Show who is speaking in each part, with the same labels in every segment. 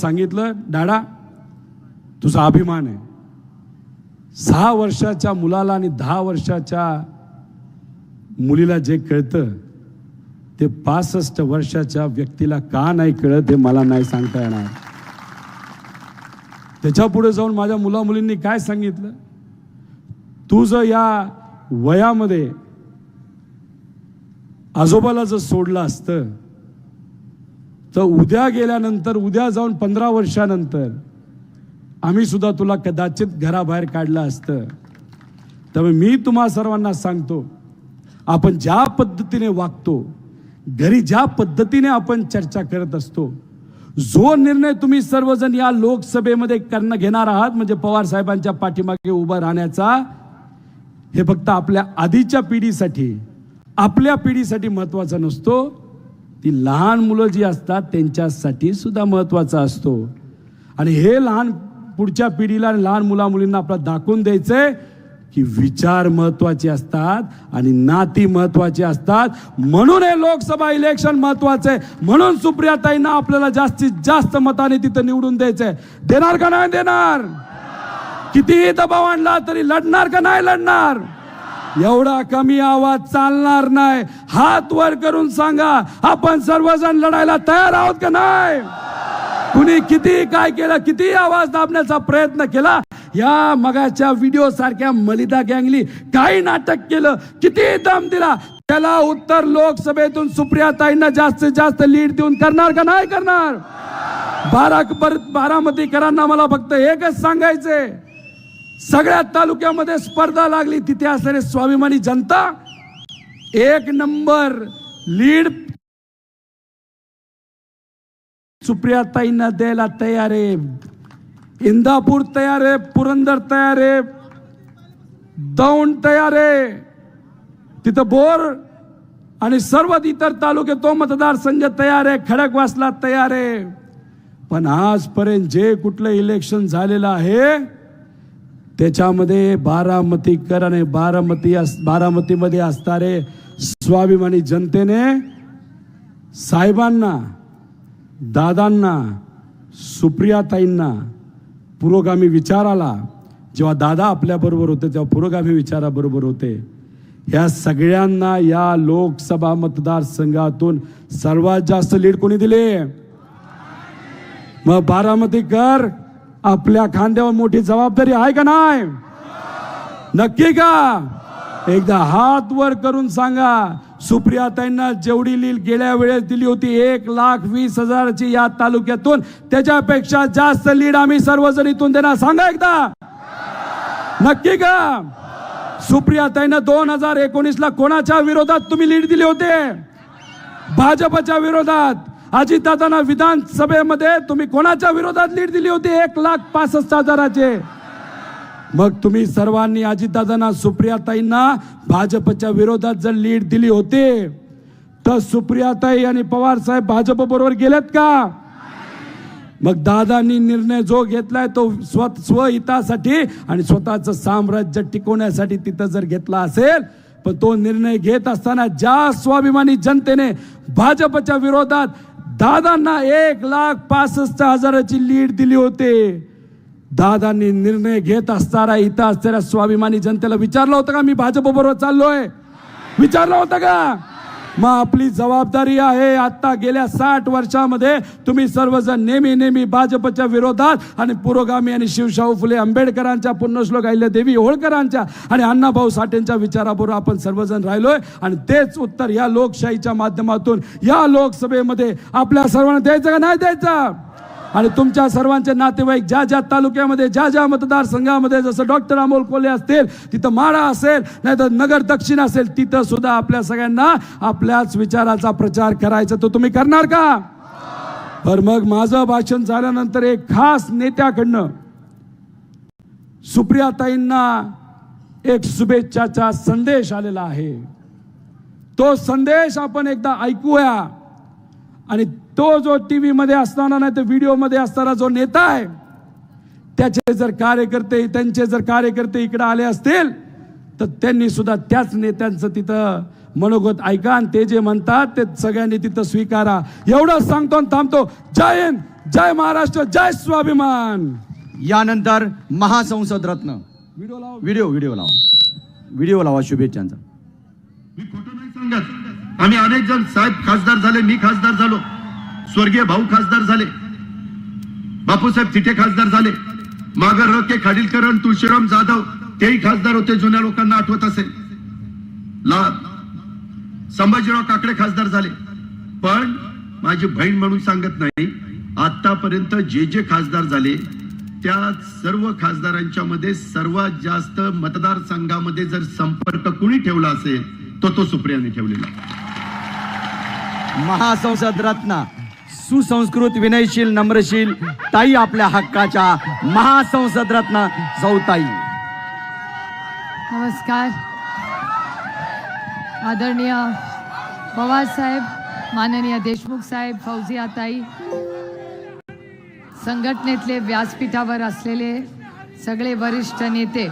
Speaker 1: सांगितलं डाडा तुझा अभिमान आहे. सहा वर्षाच्या मुलाला आणि दहा वर्षाच्या मुलीला जे कळतं ते पासष्ट वर्षाच्या व्यक्तीला का नाही कळत हे मला नाही सांगता येणार. त्याच्या पुढे जाऊन माझ्या मुला मुलींनी काय सांगितलं? तुझं या वयामध्ये आजोबाला जर सोडलं असतं तर उद्या गेल्यानंतर उद्या जाऊन पंधरा वर्षानंतर आम्ही सुद्धा तुला कदाचित घराबाहेर काढलं असतं. त्यामुळे मी तुम्हा सर्वांना सांगतो आपण ज्या पद्धतीने वागतो घरी ज्या पद्धतीने आपण चर्चा करत असतो जो निर्णय तुम्ही सर्वजण या लोकसभेमध्ये करणं घेणार आहात म्हणजे पवार साहेबांच्या पाठीमागे उभं राहण्याचा हे फक्त आपल्या आधीच्या पिढीसाठी आपल्या पिढीसाठी महत्त्वाचा नसतो. ती लहान मुलं जी असतात त्यांच्यासाठी सुद्धा महत्त्वाचा असतो. आणि हे लहान पुढच्या पिढीला आणि लहान मुला मुलींना आपल्याला दाखवून आहे की विचार महत्त्वाचे असतात आणि नाती महत्वाची असतात. म्हणून हे लोकसभा इलेक्शन महत्त्वाचं. आहे म्हणून सुप्रियाताईंना आपल्याला जास्तीत जास्त मताने तिथं निवडून द्यायचंय. देणार का नाही देणार? कितीही दबाव आणला तरी लढणार का नाही लढणार? एवढा कमी आवाज चालणार नाही. हात वर करून सांगा आपण सर्वजण लढायला तयार आहोत का नाही? कुणी किती काय केलं किती आवाज दाबण्याचा प्रयत्न केला? या मगाच्या व्हिडिओ सारख्या मलिदा गँगली काही नाटक केलं किती दम दिला? त्याला उत्तर लोकसभेतून सुप्रियाताईंना जास्तीत जास्त लीड देऊन करणार का नाही करणार? बारा बारामतीकरांना मला फक्त एकच सांगायचंय. सगळ्या तालुक्यामध्ये स्पर्धा लागली. तिथे असणारे स्वाभिमानी जनता एक नंबर लीड सुप्रियाताईंना द्यायला तयार आहे. इंदापूर तयार आहे पुरंदर तयार आहे दौंड तयार आहे. तिथं बोर आणि सर्व इतर तालुके तो मतदारसंघ तयार आहे खडकवासला तयार आहे. पण आजपर्यंत जे कुठलं इलेक्शन झालेलं आहे त्याच्यामध्ये बारामतीकर आणि बारामती अस बारामतीमध्ये असणारे स्वाभिमानी जनतेने साहेबांना दादांना सुप्रियाताईंना पुरोगामी विचाराला जेव्हा दादा आपल्याबरोबर होते तेव्हा पुरोगामी विचाराबरोबर होते. या सगळ्यांना या लोकसभा मतदारसंघातून सर्वात जास्त लीड कोणी दिले? मग बारामतीकर आपल्या खांद्यावर मोठी जबाबदारी आहे का नाही? नक्की का? एकदा हात वर करून सांगा सुप्रियाताईंना जेवढी लील गेल्या वेळेस दिली होती एक लाख वीस हजारची या तालुक्यातून त्याच्यापेक्षा जास्त लीड आम्ही सर्वजण इथून देणार. सांगा एकदा. नक्की का? सुप्रियाताईंना दोन हजार एकोणीस ला कोणाच्या विरोधात तुम्ही लीड दिले होते? भाजपच्या विरोधात. अजितदादांना विधानसभेमध्ये तुम्ही कोणाच्या विरोधात लीड दिली होती? एक लाख पासष्ट हजाराचे. मग तुम्ही सर्वांनी अजितदादांना सुप्रियाताईंना भाजपच्या विरोधात जर लीड दिली होती तर सुप्रियाताई आणि पवार साहेब भाजप बरोबर गेलेत का? मग दादांनी निर्णय जो घेतलाय तो स्व स्वहितासाठी आणि स्वतःचं साम्राज्य टिकवण्यासाठी तिथं जर घेतला असेल पण तो निर्णय घेत असताना ज्या स्वाभिमानी जनतेने भाजपच्या विरोधात दादांना एक लाख पासष्ट हजाराची लीड दिली होती. दादांनी निर्णय घेत असताना इथं असणाऱ्या स्वाभिमानी जनतेला विचारलं होतं का मी भाजप बरोबर चाललोय? विचारलं होतं का? मग आपली जबाबदारी आहे आता गेल्या साठ वर्षामध्ये तुम्ही सर्वजण नेहमी नेहमी भाजपच्या विरोधात आणि पुरोगामी आणि शिवशाहू फुले आंबेडकरांच्या पुण्यश्लोक अहिल्या देवी होळकरांच्या आणि अण्णाभाऊ साठेंच्या विचाराबरोबर आपण सर्वजण राहिलोय. आणि तेच उत्तर या लोकशाहीच्या माध्यमातून या लोकसभेमध्ये आपल्या सर्वांना द्यायचं का नाही द्यायचं? आणि तुमच्या सर्वांचे नातेवाईक ज्या ज्या तालुक्यामध्ये ज्या ज्या मतदारसंघामध्ये जसं डॉक्टर अमोल कोल्हे असतील तिथं माडा असेल नाही तर नगर दक्षिण असेल तिथं सुद्धा आपल्या सगळ्यांना आपल्याच विचाराचा प्रचार करायचा. तो तुम्ही करणार का? तर मग माझं भाषण झाल्यानंतर एक खास नेत्याकडनं सुप्रियाताईंना एक शुभेच्छाचा संदेश आलेला आहे. तो संदेश आपण एकदा ऐकूया आणि तो जो टी व्हीमध्ये असताना नाही तर व्हिडिओमध्ये असताना जो नेता आहे त्याचे जर कार्यकर्ते त्यांचे जर कार्यकर्ते इकडे आले असतील तर त्यांनी सुद्धा त्याच नेत्यांचं तिथं मनोगत ऐका आणि ते जे म्हणतात ते सगळ्यांनी तिथं स्वीकारा. एवढंच सांगतो आणि थांबतो. जय हिंद जय महाराष्ट्र जय स्वाभिमान.
Speaker 2: यानंतर महासंसद रत्न.
Speaker 1: व्हिडिओ लाव.
Speaker 2: व्हिडिओ व्हिडिओ लावा. व्हिडिओ लावा शुभेच्छांचा.
Speaker 3: मी खोटं नाही सांगत आम्ही अनेक जण साहेब खासदार झाले मी खासदार झालो. स्वर्गीय भाऊ खासदार झाले. बापूसाहेब तिथे खासदार झाले. मागर रके खाडीलकरण तुळशीराम जाधव तेही खासदार होते जुन्या लोकांना आठवत असेल. ला संभाजीराव काकडे खासदार झाले. पण माझी बहीण म्हणून सांगत नाही आतापर्यंत जे जे खासदार झाले त्या सर्व खासदारांच्या मध्ये सर्वात जास्त मतदारसंघामध्ये जर संपर्क कुणी ठेवला असेल तो तो सुप्रियाने ठेवलेला.
Speaker 2: महासंसद रत्ना. सुसंस्कृत विनयशील नम्रशील ताई आपल्या हक्काच्या महासंसद रत्न सौताई
Speaker 4: नमस्कार. आदरणीय पवार साहेब माननीय देशमुख साहेब फौजिया ताई. संघटनेतले व्यासपीठावर असलेले सगळे वरिष्ठ नेते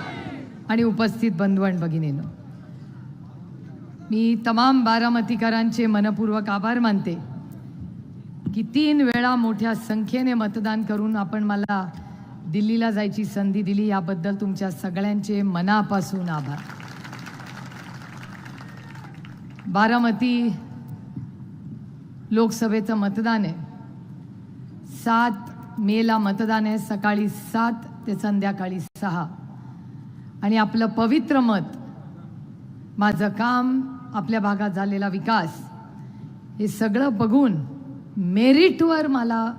Speaker 4: आणि उपस्थित बंधवण आणि भगिनीनो मी तमाम बारामतीकरांचे मनपूर्वक आभार मानते. की तीन वेळा मोठ्या संख्येने मतदान करून आपण मला दिल्लीला जायची संधी दिली याबद्दल तुमच्या सगळ्यांचे मनापासून आभार. बारामती लोकसभेचं मतदान आहे. सात मेला मतदान आहे सकाळी सात ते संध्याकाळी सहा. आणि आपलं पवित्र मत माझं काम आपल्या भागात झालेला विकास हे सगळं बघून मेरिटवर मला